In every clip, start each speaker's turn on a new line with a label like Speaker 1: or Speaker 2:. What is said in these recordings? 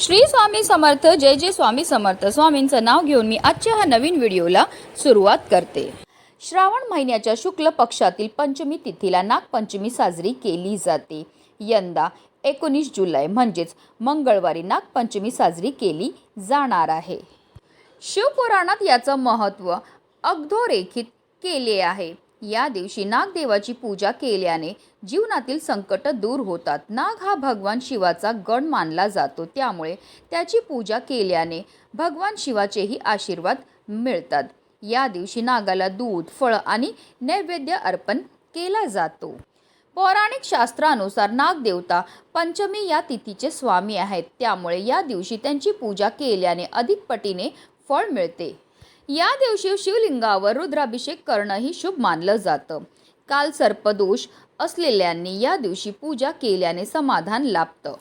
Speaker 1: श्री स्वामी समर्थ जय जय स्वामी समर्थ. स्वामींचं नाव घेऊन मी आजच्या ह्या नवीन व्हिडिओला सुरुवात करते. श्रावण महिन्याच्या शुक्ल पक्षातील पंचमी तिथीला नागपंचमी साजरी केली जाते. यंदा एकोणीस जुलै म्हणजेच मंगळवारी नागपंचमी साजरी केली जाणार आहे. शिवपुराणात याचं महत्त्व अगधोरेखित केले आहे. या दिवशी नागदेवाची पूजा केल्याने जीवनातील संकट दूर होतात. नाग हा भगवान शिवाचा गण मानला जातो. त्यामुळे त्याची पूजा केल्याने भगवान शिवाचेही आशीर्वाद मिळतात. या दिवशी नागाला दूध फळं आणि नैवेद्य अर्पण केला जातो. पौराणिक शास्त्रानुसार नागदेवता पंचमी या तिथीचे स्वामी आहेत. त्यामुळे या दिवशी त्यांची पूजा केल्याने अधिक पटीने फळ मिळते. या दिवशी शिवलिंगावर रुद्राभिषेक करणंही शुभ मानलं जातं. काल सर्पदोष असलेल्यांनी या दिवशी पूजा केल्याने समाधान लाभतं.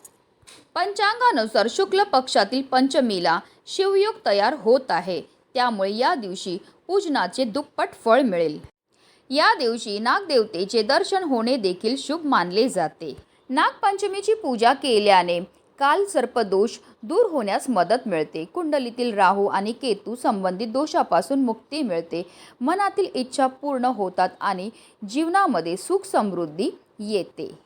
Speaker 1: पंचांगानुसार शुक्ल पक्षातील पंचमीला शिवयोग तयार होत आहे. त्यामुळे या दिवशी पूजनाचे दुप्पट फळ मिळेल. या दिवशी नागदेवतेचे दर्शन होणे देखील शुभ मानले जाते. नागपंचमीची पूजा केल्याने काल सर्पदोष दूर होण्यास मदत मिळते. कुंडलीतील राहू आणि केतू संबंधित दोषापासून मुक्ती मिळते. मनातील इच्छा पूर्ण होतात आणि जीवनामध्ये सुख समृद्धी येते.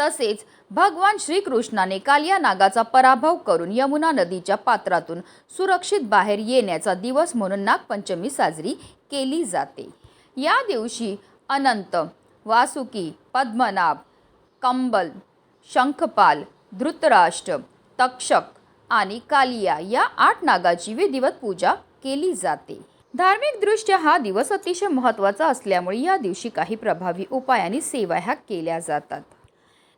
Speaker 1: तसेच भगवान श्रीकृष्णाने काल या नागाचा पराभव करून यमुना नदीच्या पात्रातून सुरक्षित बाहेर येण्याचा दिवस म्हणून नागपंचमी साजरी केली जाते. या दिवशी अनंत वासुकी पद्मनाभ कंबल शंखपाल धृतराष्ट्र तक्षक आणि कालिया या आठ नागाची विधिवत पूजा केली जाते. धार्मिकदृष्ट्या हा दिवस अतिशय महत्त्वाचा असल्यामुळे या दिवशी काही प्रभावी उपाय आणि सेवा ह्या केल्या जातात.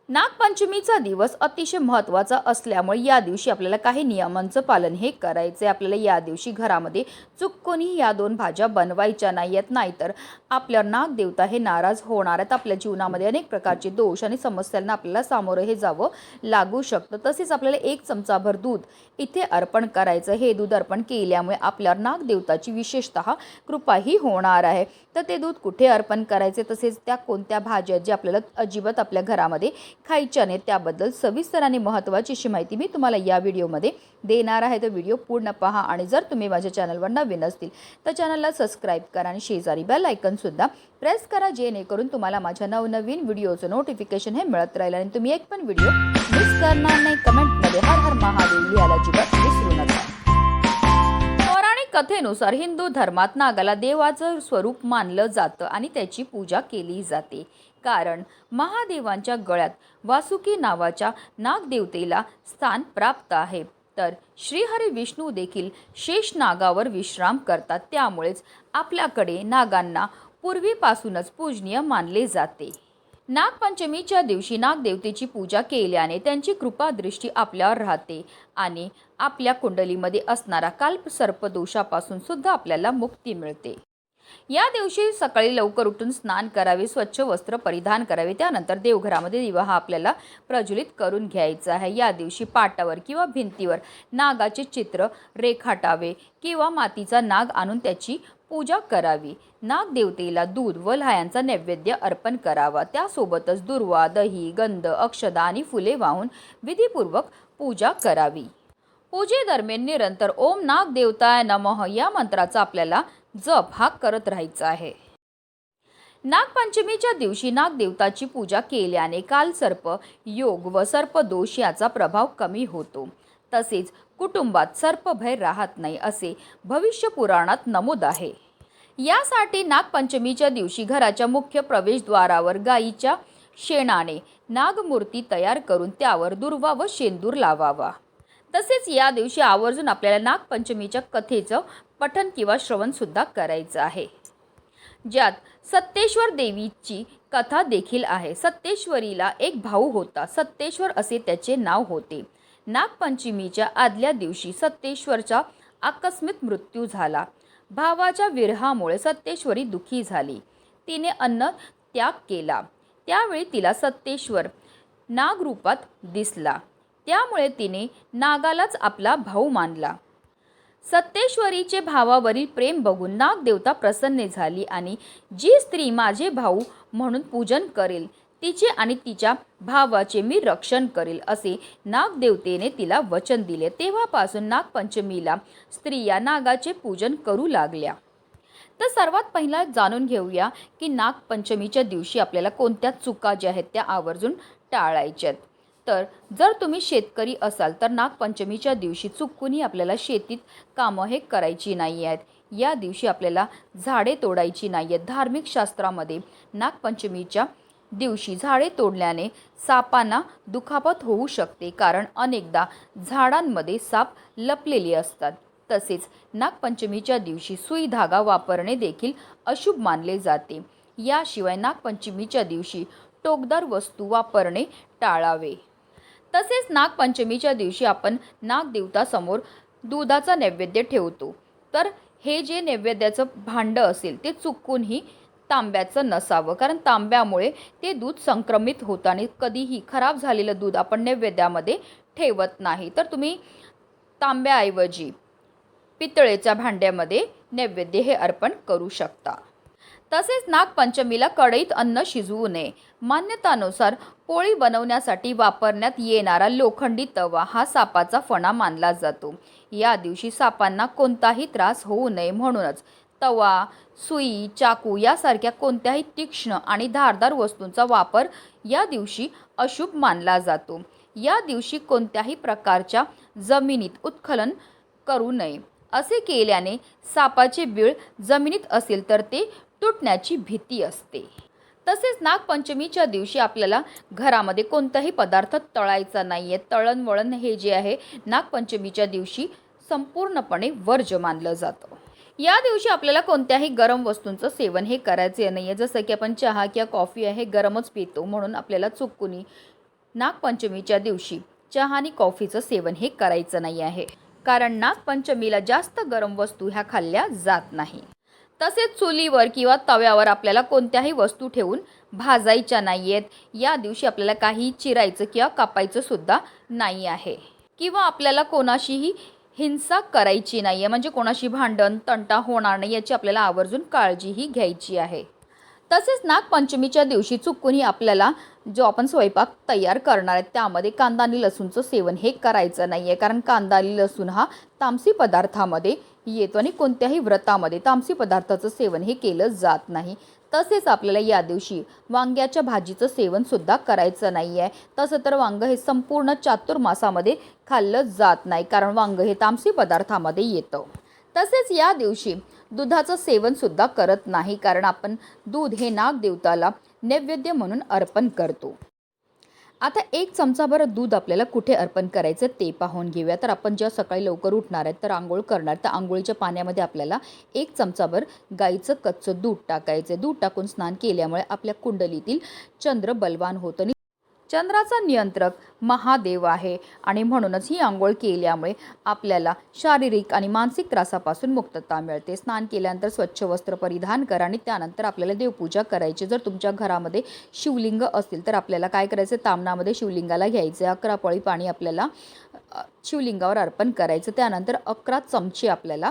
Speaker 1: नागपंचमीचा दिवस अतिशय महत्त्वाचा असल्यामुळे या दिवशी आपल्याला काही नियमांचं पालन हे करायचे आपल्याला या दिवशी घरामध्ये चुकूनही या दोन भाज्या बनवायच्या नाही आहेत. नाहीतर आपल्या नागदेवता हे नाराज होणार आहेत. आपल्या जीवनामध्ये अनेक प्रकारचे दोष आणि समस्यांना आपल्याला सामोरं हे जावं लागू शकतं. तसेच आपल्याला एक चमचाभर दूध इथे अर्पण करायचं हे दूध अर्पण केल्यामुळे आपल्या नागदेवताची विशेषतः कृपाही होणार आहे. तर ते दूध कुठे अर्पण करायचे? तसेच त्या कोणत्या भाज्या जे आपल्याला अजिबात आपल्या घरामध्ये खायच्या त्याबद्दल सविस्तर आणि महत्त्वाची अशी माहिती मी तुम्हाला या व्हिडिओमध्ये देणार आहे. तर व्हिडिओ पूर्ण पहा आणि जर तुम्ही माझ्या चॅनलवर नवीन असतील तर चॅनलला सबस्क्राईब करा आणि शेजारी बेल आयकनसुद्धा प्रेस करा जेणेकरून तुम्हाला माझ्या नवनवीन व्हिडिओचं नोटिफिकेशन हे मिळत राहील आणि तुम्ही एक पण व्हिडिओ मिस करणार नाही. कमेंटमध्ये हर हर महादेव लिहायला अजिबात विसरू नका. पौराणिक कथेनुसार हिंदू धर्मात नागाला देवाचं स्वरूप मानलं जातं आणि त्याची पूजा केली जाते. कारण महादेवांच्या गळ्यात वासुकी नावाच्या नागदेवतेला स्थान प्राप्त आहे. तर श्रीहरी विष्णू देखील शेष नागावर विश्राम करतात. त्यामुळेच आपल्याकडे नागांना पूर्वीपासूनच पूजनीय मानले जाते. नागपंचमीच्या दिवशी नागदेवतेची पूजा केल्याने त्यांची कृपादृष्टी आपल्यावर राहते आणि आपल्या कुंडलीमध्ये असणारा काल्प सर्पदोषापासून सुद्धा आपल्याला मुक्ती मिळते. या दिवशी सकाळी लवकर उठून स्नान करावे स्वच्छ वस्त्र परिधान करावे त्यानंतर देवघरामध्ये दिवा हा आपल्याला प्रज्वलित करून घ्यायचा आहे. या दिवशी पाटावर किंवा भिंतीवर नागाचे चित्र रेखाटावे किंवा मातीचा नाग आणून त्याची पूजा करावी. नागदेवतेला दूध व लहायांचा नैवेद्य अर्पण करावा. त्यासोबतच दुर्वा दही गंध अक्षदा आणि फुले वाहून विधीपूर्वक पूजा करावी. पूजेदरम्यान निरंतर ओम नागदेवताय नमः या मंत्राचा आपल्याला जप हा करत राहायचा आहे. नागपंचमीच्या दिवशी नागदेवताची पूजा केल्याने काल सर्प योग व सर्पदोष याचा प्रभाव कमी होतो. तसेच कुटुंबात सर्पभय राहत नाही असे भविष्य पुराणात नमूद आहे. यासाठी नागपंचमीच्या दिवशी घराच्या मुख्य प्रवेशद्वारावर गायीच्या शेणाने नागमूर्ती तयार करून त्यावर दुर्वा व शेंदूर लावावा. तसेच या दिवशी आवर्जून आपल्याला नागपंचमीच्या कथेचं पठन किंवा श्रवण सुद्धा करायचं आहे. ज्यात सत्तेश्वर देवीची कथा देखील आहे. सत्तेश्वरीला एक भाऊ होता. सत्तेश्वर असे त्याचे नाव होते. नागपंचमीच्या आदल्या दिवशी सत्तेश्वरचा आकस्मिक मृत्यू झाला. भावाच्या विरहामुळे सत्तेश्वरी दुखी झाली. तिने अन्न त्याग केला. त्यावेळी तिला सत्तेश्वर नागरूपात दिसला. त्यामुळे तिने नागालाच आपला भाऊ मानला. सत्तेश्वरीचे भावावरील प्रेम बघून नागदेवता प्रसन्न झाली आणि जी स्त्री माझे भाऊ म्हणून पूजन करेल तिचे आणि तिच्या भावाचे मी रक्षण करेल असे नागदेवतेने तिला वचन दिले. तेव्हापासून नागपंचमीला स्त्रिया नागाचे पूजन करू लागल्या. तर सर्वात पहिला जाणून घेऊया की नागपंचमीच्या दिवशी आपल्याला कोणत्या चुका ज्या आहेत त्या आवर्जून टाळायच्यात तर जर तुम्ही शेतकरी असाल तर नागपंचमीच्या दिवशी चुकूनही आपल्याला शेतीत कामं हे करायची नाही आहेत. या दिवशी आपल्याला झाडे तोडायची नाही आहेत. धार्मिक शास्त्रामध्ये नागपंचमीच्या दिवशी झाडे तोडल्याने सापांना दुखापत होऊ शकते कारण अनेकदा झाडांमध्ये साप लपलेले असतात. तसेच नागपंचमीच्या दिवशी सुई धागा वापरणे देखील अशुभ मानले जाते. याशिवाय नागपंचमीच्या दिवशी टोकदार वस्तू वापरणे टाळावे. तसेच नागपंचमीच्या दिवशी आपण नागदेवतासमोर दुधाचा नैवेद्य ठेवतो. तर हे जे नैवेद्याचं भांडं असेल ते चुकूनही तांब्याचं नसावं. कारण तांब्यामुळे ते दूध संक्रमित होतं आणि कधीही खराब झालेलं दूध आपण नैवेद्यामध्ये ठेवत नाही. तर तुम्ही तांब्याऐवजी पितळेच्या भांड्यामध्ये नैवेद्य हे अर्पण करू शकता. तसेच नागपंचमीला कढईत अन्न शिजवू नये. मान्यतानुसार पोळी बनवण्यासाठी वापरण्यात येणारा लोखंडी तवा हा सापाचा फणा मानला जातो. या दिवशी सापांना कोणताही त्रास होऊ नये म्हणूनच तवा सुई चाकू यासारख्या कोणत्याही तीक्ष्ण आणि धारदार वस्तूंचा वापर या दिवशी अशुभ मानला जातो. या दिवशी कोणत्याही प्रकारच्या जमिनीत उत्खलन करू नये. असे केल्याने सापाचे बीळ जमिनीत असेल तर ते तुटण्याची भीती असते. तसेच नागपंचमीच्या दिवशी आपल्याला घरामध्ये कोणताही पदार्थ तळायचा नाही आहे तळणवळण हे जे आहे नागपंचमीच्या दिवशी संपूर्णपणे वर्ज मानलं जातं. या दिवशी आपल्याला कोणत्याही गरम वस्तूंचं सेवन हे करायचे नाही आहे जसं की आपण चहा किंवा कॉफी आहे हे गरमच पितो. म्हणून आपल्याला चुकूनी नागपंचमीच्या दिवशी चहा आणि कॉफीचं सेवन हे करायचं नाही आहे कारण नागपंचमीला जास्त गरम वस्तू ह्या खाल्ल्या जात नाही. तसेच चुलीवर किंवा तव्यावर आपल्याला कोणत्याही वस्तू ठेवून भाजायच्या नाही आहेत या दिवशी आपल्याला काही चिरायचं किंवा कापायचं सुद्धा नाही आहे. किंवा आपल्याला कोणाशीही हिंसा करायची नाही आहे म्हणजे कोणाशी भांडण तंटा होणार नाही याची आपल्याला आवर्जून काळजीही घ्यायची आहे. तसेच नागपंचमीच्या दिवशी चुकूनही आपल्याला जो आपण स्वयंपाक तयार करणार आहे त्यामध्ये कांदा आणि लसूणचं सेवन हे करायचं नाही आहे कारण कांदा आणि लसूण हा तामसी पदार्थामध्ये येतो आणि कोणत्याही व्रतामध्ये तामसी पदार्थाचं सेवन हे केलं जात नाही. तसेच आपल्याला या दिवशी वांग्याच्या भाजीचं सेवनसुद्धा करायचं नाही आहे तसं तर वांग हे संपूर्ण चातुर्मासामध्ये खाल्लं जात नाही कारण वांग हे तामसी पदार्थामध्ये येतं. तसेच या दिवशी दुधाचं सेवनसुद्धा करत नाही कारण आपण दूध हे नागदेवताला नैवेद्य म्हणून अर्पण करतो. आता एक चमचाभर दूध आपल्याला कुठे अर्पण करायचं ते पाहून घेऊया. तर आपण जेव्हा सकाळी लवकर उठणार आहेत तर आंघोळ करणार. तर आंघोळीच्या पाण्यामध्ये आपल्याला एक चमचाभर गाईचं कच्चं दूध टाकायचं दूध टाकून स्नान केल्यामुळे आपल्या कुंडलीतील चंद्र बलवान होतं आणि चंद्राचा नियंत्रक महादेव आहे. आणि म्हणूनच ही आंघोळ केल्यामुळे आपल्याला शारीरिक आणि मानसिक त्रासापासून मुक्तता मिळते. स्नान केल्यानंतर स्वच्छ वस्त्र परिधान करा आणि त्यानंतर आपल्याला देवपूजा करायची. जर तुमच्या घरामध्ये शिवलिंग असतील तर आपल्याला काय करायचं? तामणामध्ये शिवलिंगाला घ्यायचं. अकरा पळी पाणी आपल्याला शिवलिंगावर अर्पण करायचं. त्यानंतर अकरा चमचे आपल्याला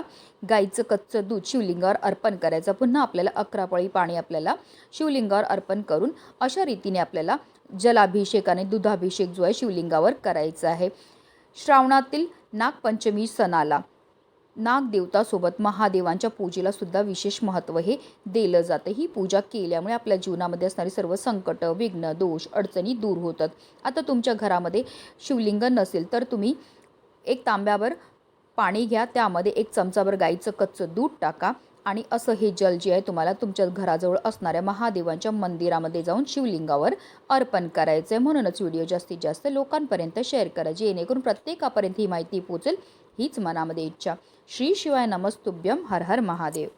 Speaker 1: गाईचं कच्चं दूध शिवलिंगावर अर्पण करायचं. पुन्हा आपल्याला अकरा पळी पाणी आपल्याला शिवलिंगावर अर्पण करून अशा रीतीने आपल्याला जलाभिषेक आणि दुधाभिषेक जो आहे शिवलिंगावर करायचा आहे. श्रावणातील नागपंचमी सणाला नागदेवतासोबत महादेवांच्या पूजेला सुद्धा विशेष महत्त्व हे दिलं जातं. ही पूजा केल्यामुळे आपल्या जीवनामध्ये असणारी सर्व संकट विघ्न दोष अडचणी दूर होतात. आता तुमच्या घरामध्ये शिवलिंग नसेल तर तुम्ही एक तांब्यावर पाणी घ्या त्यामध्ये एक चमचाभर गाईचं कच्चं दूध टाका आणि असं हे जल जे आहे तुम्हाला तुमच्या घराजवळ असणाऱ्या महादेवांच्या मंदिरामध्ये जाऊन शिवलिंगावर अर्पण करायचं आहे म्हणूनच व्हिडिओ जास्तीत जास्त लोकांपर्यंत शेअर करा. जेणेकरून प्रत्येकापर्यंत ही माहिती पोचेल हीच मनामध्ये इच्छा. श्री शिवाय नमस्तुभ्यम हर हर महादेव.